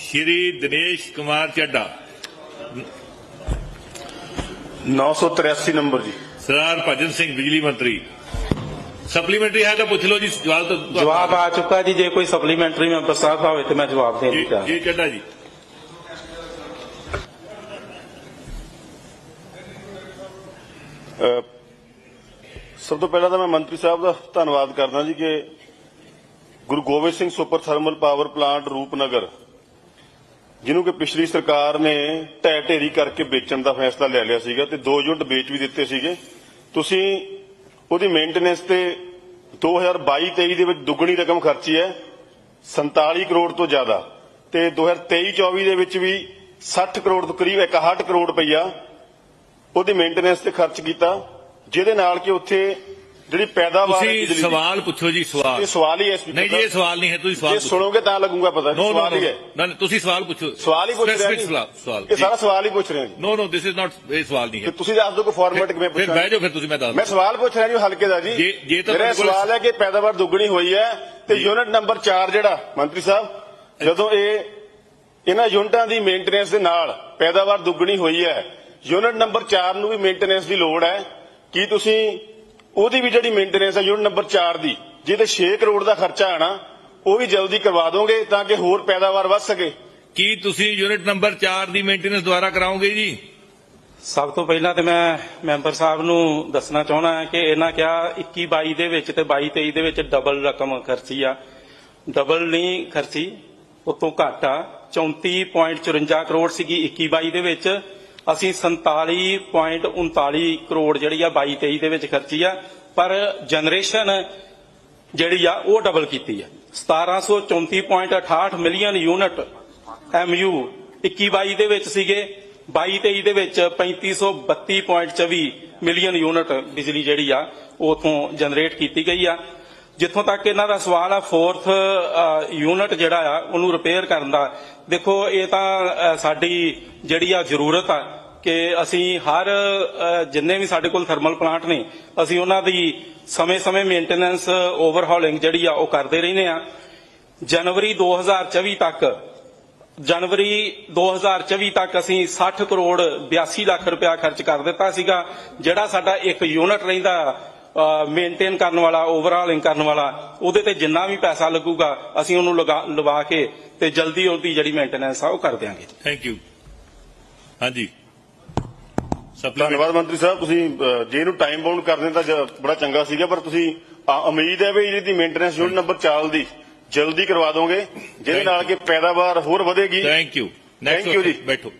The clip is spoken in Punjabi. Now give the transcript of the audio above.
ਸ਼੍ਰੀ ਦਿਨੇਸ਼ ਕੁਮਾਰ ਚੱਡਾ 983 ਨੰਬਰ ਜੀ। ਸਰਦਾਰ ਭਜਨ ਸਿੰਘ ਬਿਜਲੀ ਮੰਤਰੀ। ਸਪਲੀਮੈਂਟਰੀ ਹੈ ਤਾਂ ਪੁੱਛ ਲਓ ਜੀ ਜਵਾਬ ਤਾਂ ਜਵਾਬ ਆ ਚੁੱਕਾ ਜੀ ਜੇ ਕੋਈ ਸਪਲੀਮੈਂਟਰੀ ਮੈਂਬਰ ਸਾਹਿਬ ਹੋਵੇ ਤੇ ਮੈਂ ਜਵਾਬ ਦੀ ਤਿਆਰ ਜੀ ਚੱਡਾ ਜੀ। ਸਭ ਤੋਂ ਪਹਿਲਾਂ ਤਾਂ ਮੈਂ ਮੰਤਰੀ ਸਾਹਿਬ ਦਾ ਧੰਨਵਾਦ ਕਰਦਾ ਜੀ ਕਿ Guru Gobind Singh super thermal power plant Rupnagar ਜਿਹਨੂੰ ਕਿ ਪਿਛਲੀ ਸਰਕਾਰ ਨੇ ਢਹਿ ਢੇਰੀ ਕਰਕੇ ਵੇਚਣ ਦਾ ਫੈਸਲਾ ਲੈ ਲਿਆ ਸੀਗਾ ਤੇ ਦੋ ਯੂਨਿਟ ਵੇਚ ਵੀ ਦਿੱਤੇ ਸੀਗੇ। ਤੁਸੀਂ ਉਹਦੀ ਮੇਨਟੇਨੈਂਸ ਤੇ 2022-23 ਦੇ ਵਿੱਚ ਦੁੱਗਣੀ ਰਕਮ ਖਰਚੀ ਹੈ 47 ਕਰੋੜ ਤੋਂ ਜ਼ਿਆਦਾ। ਤੇ 2023-24 ਦੇ ਵਿੱਚ ਵੀ 60 ਕਰੋੜ ਤੋਂ ਕਰੀਬ 61 ਕਰੋੜ ਰੁਪਈਆ ਉਹਦੀ ਮੇਨਟੇਨੈਂਸ ਤੇ ਖਰਚ ਕੀਤਾ, ਜਿਹਦੇ ਨਾਲ ਕਿ ਉੱਥੇ ਜਿਹੜੀ ਪੈਦਾਵਾਰ ਹੈ ਤੁਸੀਂ ਬਿਜਲੀ ਦੀ- ਸਵਾਲ ਪੁੱਛੋ ਜੀ ਸਵਾਲ। ਇਹ ਸਵਾਲ ਹੀ ਹੈ speaker ਨਹੀਂ ਜੀ ਇਹ ਸਾਹਿਬ। ਸਵਾਲ ਨਹੀਂ ਹੈ ਤੁਸੀਂ ਸਵਾਲ ਜੇ ਪੁੱਛੋ। ਸੁਣੋਗੇ ਤਾਂ ਲੱਗੂਗਾ ਪਤਾ ਨੋ ਨੋ ਸਵਾਲ ਹੀ ਹੈ। ਨਾ ਤੁਸੀਂ ਸਵਾਲ ਪੁੱਛੋ। ਸਵਾਲ ਹੀ ਪੁੱਛ ਰਿਹਾ Specific ਜੀ। ਸਵਾਲ ਸਵਾਲ ਇਹ ਸਾਰਾ ਸਵਾਲ ਹੀ ਪੁੱਛ ਰਿਹਾ ਜੀ। ਨੋ ਨੋ ਦਿਸ ਇਜ਼ ਨਾਟ ਇਹ ਸਵਾਲ ਨਹੀਂ ਹੈ। ਤੁਸੀਂ ਦੱਸ ਦਿਓ ਕਿ ਫਾਰਮੈਟ ਕਿਵੇਂ ਫਿਰ ਪੁੱਛਣਾ ਬਹਿ ਜਾਓ ਫਿਰ ਤੁਸੀਂ ਮੈਂ ਦੱਸ ਮੈਂ ਸਵਾਲ ਪੁੱਛ ਰਿਹਾ ਜੀ ਹਲਕੇ ਦਾ ਜੀ। ਜੇ- ਜੇ ਤਾਂ ਮੇਰਾ ਤੁਹਾਡੇ ਕੋਲ- ਸਵਾਲ ਹੈ ਕਿ ਪੈਦਾਵਾਰ ਦੁੱਗਣੀ ਹੋਈ ਹੈ ਤੇ ਯੂਨਿਟ ਨੰਬਰ 4 ਜਿਹੜਾ ਮੰਤਰੀ ਸਾਹਿਬ ਜਦੋਂ ਇਹ ਇਹਨਾਂ ਯੂਨਿਟਾਂ ਦੀ ਮੇਨਟੇਨੈਂਸ ਦੇ ਨਾਲ ਪੈਦਾਵਾਰ ਦੁੱਗਣੀ ਹੋਈ ਹੈ ਯੂਨਿਟ ਨੰਬਰ 4 ਨੂੰ ਵੀ ਮੇਨਟੇਨੈਂਸ ਦੀ ਲੋੜ ਹੈ। ਕੀ ਤੁਸੀਂ ਉਹਦੀ ਵੀ ਜਿਹੜੀ ਮੇਨਟੇਨੈਂਸ ਹੈ ਯੂਨਿਟ ਨੰਬਰ 4 ਦੀ ਜਿਹਦੇ 6 ਕਰੋੜ ਦਾ ਖਰਚਾ ਆਣਾ ਉਹ ਵੀ ਜਲਦੀ ਕਰਵਾ ਦੋਗੇ ਤਾਂ ਕਿ ਹੋਰ ਪੈਦਾਵਾਰ ਵੱਧ ਸਕੇ। ਕੀ ਤੁਸੀਂ ਯੂਨਿਟ ਨੰਬਰ 4 ਦੀ ਮੇਨਟੇਨੈਂਸ ਦੁਆਰਾ ਕਰਾਓਗੇ ਜੀ? ਸਭ ਤੋਂ ਪਹਿਲਾਂ ਤੇ ਮੈਂ ਮੈਂਬਰ ਸਾਹਿਬ ਨੂੰ ਦੱਸਣਾ ਚਾਹਣਾ ਹੈ ਕਿ ਇਹਨਾਂ ਕਿਹਾ 21 22 ਦੇ ਵਿੱਚ ਤੇ 22 23 ਦੇ ਵਿੱਚ ਡਬਲ ਰਕਮ ਖਰਚੀ ਆ। ਡਬਲ ਨਹੀਂ ਖਰਚੀ ਉਤੋਂ ਘੱਟ ਆ। 34.54 ਕਰੋੜ ਸੀਗੀ 21 22 ਦੇ ਵਿੱਚ। ਅਸੀਂ 47.39 ਕਰੋੜ ਜਿਹੜੀ ਆ 22 23 ਦੇ ਵਿੱਚ ਖਰਚੀ ਆ, ਪਰ ਜਨਰੇਸ਼ਨ ਜਿਹੜੀ ਆ ਉਹ ਡਬਲ ਕੀਤੀ ਆ। 1734.68 ਮਿਲੀਅਨ ਯੂਨਿਟ ਐਮਯੂ 21 22 ਦੇ ਵਿੱਚ ਸੀਗੇ 22 23 ਦੇ ਵਿੱਚ 3532.24 ਮਿਲੀਅਨ ਯੂਨਿਟ ਬਿਜਲੀ ਜਿਹੜੀ ਆ ਉਥੋਂ ਜਨਰੇਟ ਕੀਤੀ ਗਈ ਆ। ਜਿੱਥੋਂ ਤੱਕ ਇਹਨਾਂ ਦਾ ਸਵਾਲ ਆ ਫੋਰਥ ਯੂਨਿਟ ਜਿਹੜਾ ਆ, ਉਹਨੂੰ ਰਿਪੇਅਰ ਕਰਨ ਦਾ। ਦੇਖੋ, ਇਹ ਤਾਂ ਸਾਡੀ ਜਿਹੜੀ ਆ ਜ਼ਰੂਰਤ ਆ ਕਿ ਅਸੀਂ ਹਰ ਜਿੰਨੇ ਵੀ ਸਾਡੇ ਕੋਲ ਥਰਮਲ ਪਲਾਂਟ ਨੇ, ਅਸੀਂ ਉਹਨਾਂ ਦੀ ਸਮੇਂ-ਸਮੇਂ ਮੇਨਟੇਨੈਂਸ ਓਵਰਹਾਲਿੰਗ ਜਿਹੜੀ ਆ, ਉਹ ਕਰਦੇ ਰਹਿੰਦੇ ਆ। ਜਨਵਰੀ 2024 ਤੱਕ, ਜਨਵਰੀ 2024 ਤੱਕ ਅਸੀਂ 60 ਕਰੋੜ 82 ਲੱਖ ਰੁਪਇਆ ਖਰਚ ਕਰ ਦਿੱਤਾ ਸੀਗਾ, ਜਿਹੜਾ ਸਾਡਾ ਇੱਕ ਯੂਨਿਟ ਰਹਿੰਦਾ ਮੇਨਟੇਨ ਕਰਨ ਵਾਲਾ ਓਵਰਹਾਲਿੰਗ ਕਰਨ ਵਾਲਾ ਉਹਦੇ ਤੇ ਜਿੰਨਾ ਵੀ ਪੈਸਾ ਲੱਗੂਗਾ ਅਸੀਂ ਉਹਨੂੰ ਲਗਾ- ਲਵਾ ਕੇ ਤੇ ਜਲਦੀ ਉਹਦੀ ਜਿਹੜੀ ਮੇਨਟੇਨੈਂਸ ਆ ਉਹ ਕਰ ਦਿਆਂਗੇ। ਥੈਂਕ ਯੂ ਹਾਂਜੀ। ਧੰਨਵਾਦ ਮੰਤਰੀ ਸਾਹਿਬ ਤੁਸੀਂ ਜੇ ਇਹਨੂੰ ਟਾਈਮ ਬਾਉਂਡ ਕਰ ਦਿੰਦੇ ਤਾਂ ਬੜਾ ਚੰਗਾ ਸੀਗਾ ਪਰ ਤੁਸੀਂ ਉਮੀਦ ਹੈ ਵੀ ਇਹਦੀ ਮੇਨਟੇਨੈਂਸ ਯੂਨਿਟ ਨੰਬਰ 4 ਦੀ ਜਲਦੀ ਕਰਵਾ ਦੋਗੇ ਜਿਹਦੇ ਨਾਲ ਕਿ ਪੈਦਾਵਾਰ ਹੋਰ ਵਧੇਗੀ। ਥੈਂਕ ਯੂ Thank you ਜੀ। ਬੈਠੋ।